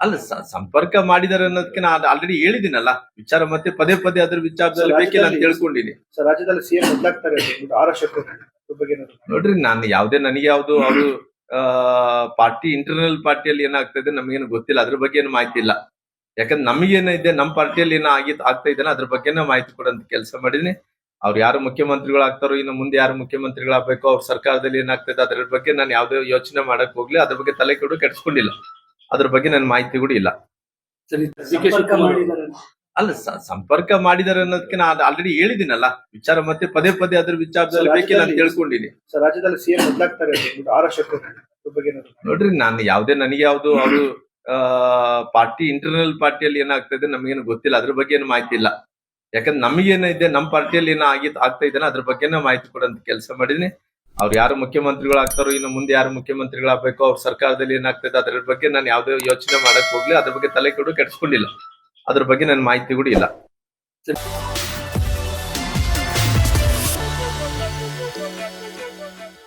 ಅಲ್ಲ ಸಂಪರ್ಕ ಮಾಡಿದಾರೆ ಅನ್ನೋದಕ್ಕೆ ನಾನು ಆಲ್ರೆಡಿ ಹೇಳಿದ್ದೀನಲ್ಲ. ವಿಚಾರ ಮತ್ತೆ ಪದೇ ಪದೇ ಅದ್ರ ವಿಚಾರದಲ್ಲಿ ಬೇಕಿಲ್ಲ ಅಂತ ಹೇಳ್ಕೊಂಡಿನಿ ಸರ್ ರಾಜ್ಯದಲ್ಲಿ ಸಿಎಂ ಬದಲಾಗ್ತಾರೆ ನೋಡ್ರಿ ನಾನು ಯಾವ್ದೇ ನನಗೆ ಯಾವ್ದು ಅವರು ಪಾರ್ಟಿ ಇಂಟರ್ನಲ್ ಪಾರ್ಟಿಯಲ್ಲಿ ಏನಾಗ್ತಾ ಇದೆ ನಮಗೇನು ಗೊತ್ತಿಲ್ಲ. ಅದ್ರ ಬಗ್ಗೆ ಏನು ಮಾಹಿತಿ ಇಲ್ಲ. ಯಾಕಂದ್ರೆ ನಮಗೇನಿದೆ ನಮ್ಮ ಪಾರ್ಟಿಯಲ್ಲಿ ಏನೋ ಆಗಿ ಆಗ್ತಾ ಇದೆಯಲ್ಲ ಅದ್ರ ಬಗ್ಗೆನೇ ಮಾಹಿತಿ ಕೊಡೋಂತ ಕೆಲಸ ಮಾಡಿದೀನಿ ಅವ್ರು ಯಾರು ಮುಖ್ಯಮಂತ್ರಿಗಳಾಗ್ತಾರೋ ಇನ್ನು ಮುಂದೆ ಯಾರು ಮುಖ್ಯಮಂತ್ರಿಗಳಾಗಬೇಕು ಅವ್ರ ಸರ್ಕಾರದಲ್ಲಿ ಏನಾಗ್ತದೆ ಅದ್ರ ಬಗ್ಗೆ ನಾನು ಯಾವುದೇ ಯೋಚನೆ ಮಾಡಕ್ ಹೋಗ್ಲಿ ಅದ್ರ ಬಗ್ಗೆ ತಲೆ ಕೆಡು ಕೆಡ್ಸ್ಕೊಂಡಿಲ್ಲ. ಅದ್ರ ಬಗ್ಗೆ ನನ್ನ ಮಾಹಿತಿ ಕೂಡ ಇಲ್ಲ. ಅಲ್ಲ ಸಂಪರ್ಕ ಮಾಡಿದಾರೆ ಅನ್ನೋದಕ್ಕೆ ನಾನು ಆಲ್ರೆಡಿ ಹೇಳಿದಿನಲ್ಲ ವಿಚಾರ ಮತ್ತೆ ಪದೇ ಪದೇ ಅದ್ರ ವಿಚಾರದಲ್ಲಿ ಬೇಕಿಲ್ಲ ಅಂತ ತಿಳ್ಕೊಂಡಿನಿ ಸರ್ ರಾಜ್ಯದಲ್ಲಿ ಸಿಎಂ ಬದಲಾಗ್ತಾರೆ ನೋಡ್ರಿ ನಾನು ಯಾವ್ದೇ ನನಗೆ ಯಾವ್ದು ಅವರು ಪಾರ್ಟಿ ಇಂಟರ್ನಲ್ ಪಾರ್ಟಿಯಲ್ಲಿ ಏನಾಗ್ತದೆ ನಮಗೇನು ಗೊತ್ತಿಲ್ಲ ಅದ್ರ ಬಗ್ಗೆ ಏನು ಮಾಹಿತಿ ಇಲ್ಲ. ಯಾಕಂದ್ರೆ ನಮಗೇನಿದೆ ನಮ್ಮ ಪಾರ್ಟಿಯಲ್ಲಿ ಏನೋ ಆಗಿ ಆಗ್ತಾ ಇದೆ ಅದ್ರ ಬಗ್ಗೆನೇ ಮಾಹಿತಿ ಕೊಡೋಂತ ಕೆಲಸ ಮಾಡಿದೀನಿ. ಅವ್ರು ಯಾರು ಮುಖ್ಯಮಂತ್ರಿಗಳಾಗ್ತಾರೋ ಇನ್ನು ಮುಂದೆ ಯಾರು ಮುಖ್ಯಮಂತ್ರಿಗಳಾಗಬೇಕು, ಅವ್ರ ಸರ್ಕಾರದಲ್ಲಿ ಏನಾಗ್ತದೆ ಅದ್ರ ಬಗ್ಗೆ ನಾನು ಯಾವುದೇ ಯೋಚನೆ ಮಾಡಕ್ ಹೋಗ್ಲಿ ಅದ್ರ ಬಗ್ಗೆ ತಲೆ ಕೆಡು ಕೆಡಿಸ್ಕೊಂಡಿಲ್ಲ. ಅದ್ರ ಬಗ್ಗೆ ನನ್ನ ಮಾಹಿತಿ ಕೂಡ ಇಲ್ಲ.